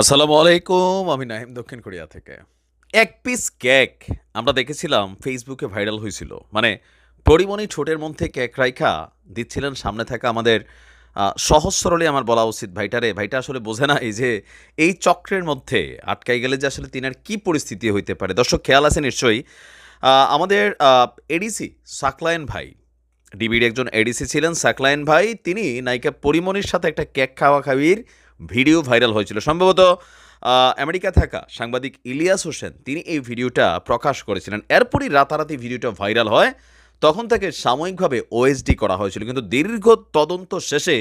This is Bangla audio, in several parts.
আসসালামু আলাইকুম, আমি নাহিম দক্ষিণ কোরিয়া থেকে। এক পিস কেক আমরা দেখেছিলাম ফেসবুকে ভাইরাল হয়েছিল। মানে পরিমণি ঠোঁটের মধ্যে কেক রাইখা দিচ্ছিলেন, সামনে থাকা আমাদের সহজ আমার বলা উচিত ভাইটারে ভাইটা আসলে বোঝে না এই যে, এই চক্রের মধ্যে আটকাই গেলে যে আসলে তিনার কি পরিস্থিতি হইতে পারে? দর্শক, খেয়াল আছে নিশ্চয়ই আমাদের এডিসি সাকলায়ন ভাই। ডিবির একজন এডিসি ছিলেন, সাকলায়ন ভাই, তিনি নায়িকা পরিমণির সাথে একটা কেক খাওয়া খাওয়ির ভিডিও ভাইরাল হয়েছিল। সম্ভবত আমেরিকা থাকা সাংবাদিক ইলিয়াস হোসেন, তিনি এই ভিডিওটা প্রকাশ করেছিলেন। এরপরই রাতারাতি ভিডিওটা ভাইরাল হয়। তখন তাকে সাময়িকভাবে ওএসডি করা হয়েছিল। কিন্তু দীর্ঘ তদন্ত শেষে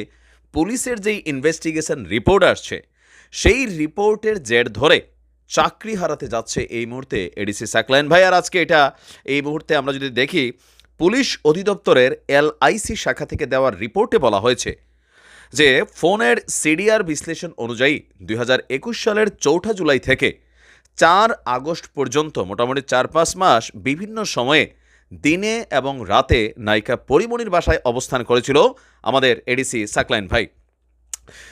পুলিশের যেই ইনভেস্টিগেশন রিপোর্ট আসছে, সেই রিপোর্টের জের ধরে চাকরি হারাতে যাচ্ছে এই মুহূর্তে এডিসি সাকলাইন ভাই, আর আজকে এটা, এই মুহূর্তে আমরা যদি দেখি, পুলিশ অধিদপ্তরের এলআইসি শাখা থেকে দেওয়ার রিপোর্টে বলা হয়েছে যে ফোনের সিডিআর বিশ্লেষণ অনুযায়ী দুই হাজার একুশ সালের চৌঠা জুলাই থেকে চার আগস্ট পর্যন্ত, মোটামুটি চার পাঁচ মাস, বিভিন্ন সময়ে দিনে এবং রাতে নায়িকা পরিমণির বাসায় অবস্থান করেছিল আমাদের এডিসি সাকলাইন ভাই।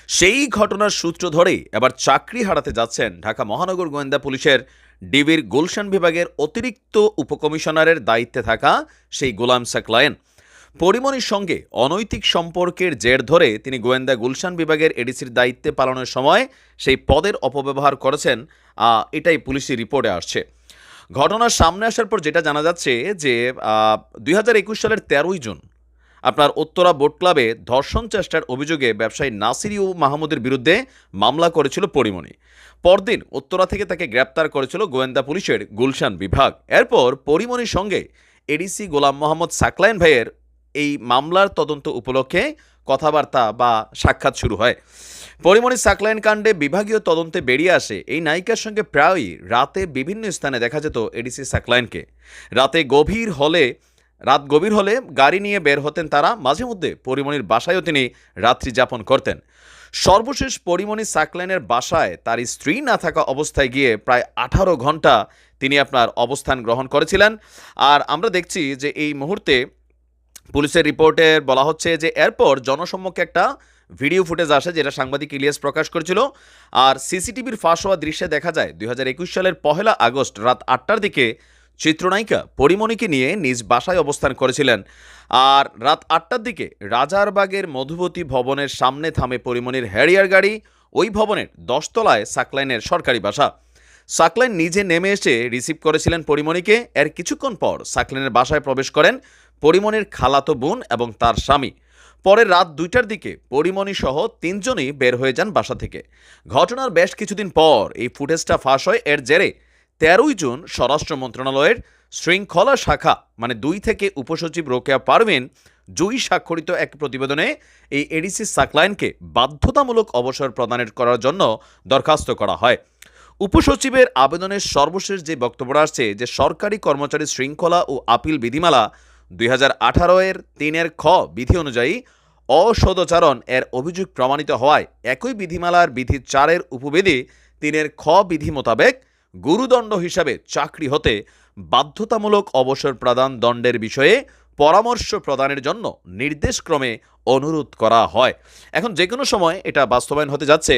সেই ঘটনার সূত্র ধরেই এবার চাকরি হারাতে যাচ্ছেন ঢাকা মহানগর গোয়েন্দা পুলিশের ডিবির গুলশান বিভাগের অতিরিক্ত উপকমিশনারের দায়িত্বে থাকা সেই গোলাম সাকলায়েন পরিমণির সঙ্গে অনৈতিক সম্পর্কের জের ধরে তিনি গোয়েন্দা গুলশান বিভাগের এডিসির দায়িত্বে পালনের সময় সেই পদের অপব্যবহার করেছেন। এটাই পুলিশি রিপোর্টে আসছে। ঘটনার সামনে আসার পর যেটা জানা যাচ্ছে যে দুই হাজার একুশ সালের তেরোই জুন আপনার উত্তরা বোট ক্লাবে ধর্ষণ চেষ্টার অভিযোগে ব্যবসায়ী নাসিরি ও মাহমুদের বিরুদ্ধে মামলা করেছিল পরিমণি পরদিন উত্তরা থেকে তাকে গ্রেপ্তার করেছিল গোয়েন্দা পুলিশের গুলশান বিভাগ। এরপর পরিমণির সঙ্গে এডিসি গোলাম মোহাম্মদ সাকলাইন ভাইয়ের এই মামলার তদন্ত উপলক্ষে কথাবার্তা বা সাক্ষাৎ শুরু হয়। পরিমণি সাকলাইন কাণ্ডে বিভাগীয় তদন্তে বেরিয়ে আসে। এই নায়িকার সঙ্গে প্রায়ই রাতে বিভিন্ন স্থানে দেখা যেত এডিসি সাকলাইনকে। রাতে গভীর হলে, রাত গভীর হলে গাড়ি নিয়ে বের হতেন তারা। মাঝে মধ্যে পরিমণির বাসায়ও তিনি রাত্রি যাপন করতেন। সর্বশেষ পরিমণি সাকলাইনের বাসায় তার স্ত্রী না থাকা অবস্থায় গিয়ে প্রায় আঠারো ঘণ্টা তিনি আপনার অবস্থান গ্রহণ করেছিলেন। আর আমরা দেখছি যে এই মুহূর্তে পুলিশের রিপোর্টে বলা হচ্ছে যে এরপর জনসম্মুখে একটা ভিডিও ফুটেজ আসে যেটা সাংবাদিক ইলিয়াস প্রকাশ করেছিল। আর সিসিটিভির ফাঁস হওয়া দৃশ্যে দেখা যায়, দুই হাজার একুশ সালের পহেলা আগস্ট রাত আটটার দিকে চিত্রনায়িকা পরিমণিকে নিয়ে নিজ বাসায় অবস্থান করেছিলেন। আর রাত আটটার দিকে রাজারবাগের মধুবতী ভবনের সামনে থামে পরিমণির হ্যারিয়ার গাড়ি, ওই ভবনের দশতলায় সাকলাইনের সরকারি বাসা। সাকলাইন নিজে নেমে এসে রিসিভ করেছিলেন পরিমণিকে। এর কিছুক্ষণ পর সাকলাইনের বাসায় প্রবেশ করেন পরিমণির খালাতো বোন এবং তার স্বামী। পরে রাত দুইটার দিকে পরিমণি সহ তিনজনই বের হয়ে যান বাসা থেকে। ঘটনার বেশ কিছুদিন পর এই ফুটেজটা ফাঁস হয়। এর জেরে তেরোই জুন স্বরাষ্ট্র মন্ত্রণালয়ের শৃঙ্খলা শাখা মানে দুই থেকে উপসচিব রোকেয়া পারভিন, জুই স্বাক্ষরিত এক প্রতিবেদনে এই এডিসি সাকলাইনকে বাধ্যতামূলক অবসর প্রদানের করার জন্য দরখাস্ত করা হয়। উপসচিবের আবেদনের সর্বশেষ যে বক্তব্য আসছে, যে সরকারি কর্মচারী শৃঙ্খলা ও আপিল বিধিমালা দুই হাজার আঠারো এর তিনের খ বিধি অনুযায়ী অসদাচরণ এর অভিযোগ প্রমাণিত হওয়ায় একই বিধিমালার বিধি চারের উপবিধি তিনের খ বিধি মোতাবেক গুরুদণ্ড হিসাবে চাকরি হতে বাধ্যতামূলক অবসর প্রদান দণ্ডের বিষয়ে পরামর্শ প্রদানের জন্য নির্দেশক্রমে অনুরোধ করা হয়। এখন যে কোনো সময় এটা বাস্তবায়ন হতে যাচ্ছে।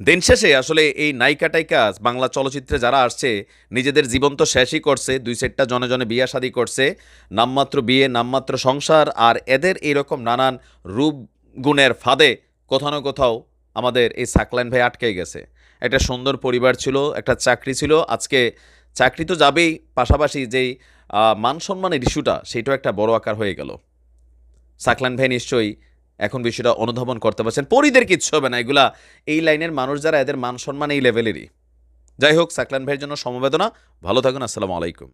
দিন শেষে আসলে এই নায়িকা টাইকা বাংলা চলচ্চিত্রে যারা আসছে, নিজেদের জীবন তো শেষই করছে, দুই সেটটা জনে জনে বিয়া শাদি করছে, নামমাত্র বিয়ে, নামমাত্র সংসার, আর এদের এরকম নানান রূপ গুণের ফাঁদে কোথাও না কোথাও আমাদের এই সাকলাইন ভাই আটকে গেছে। একটা সুন্দর পরিবার ছিল, একটা চাকরি ছিল, আজকে চাকরি তো যাবেই, পাশাপাশি যেই মান সম্মানের ইস্যুটা, সেটাও একটা বড় আকার হয়ে গেল। সাকলান ভাই নিশ্চয়ই এখন বিষয়টা অনুধাবন করতে পারছেন। পরিদের কিচ্ছু হবে না, এগুলা এই লাইনের মানুষ যারা, এদের মান সম্মান এই লেভেলেরই যাই হোক, সাকলান ভাইয়ের জন্য সমবেদনা। ভালো থাকুন, আসসালামু আলাইকুম।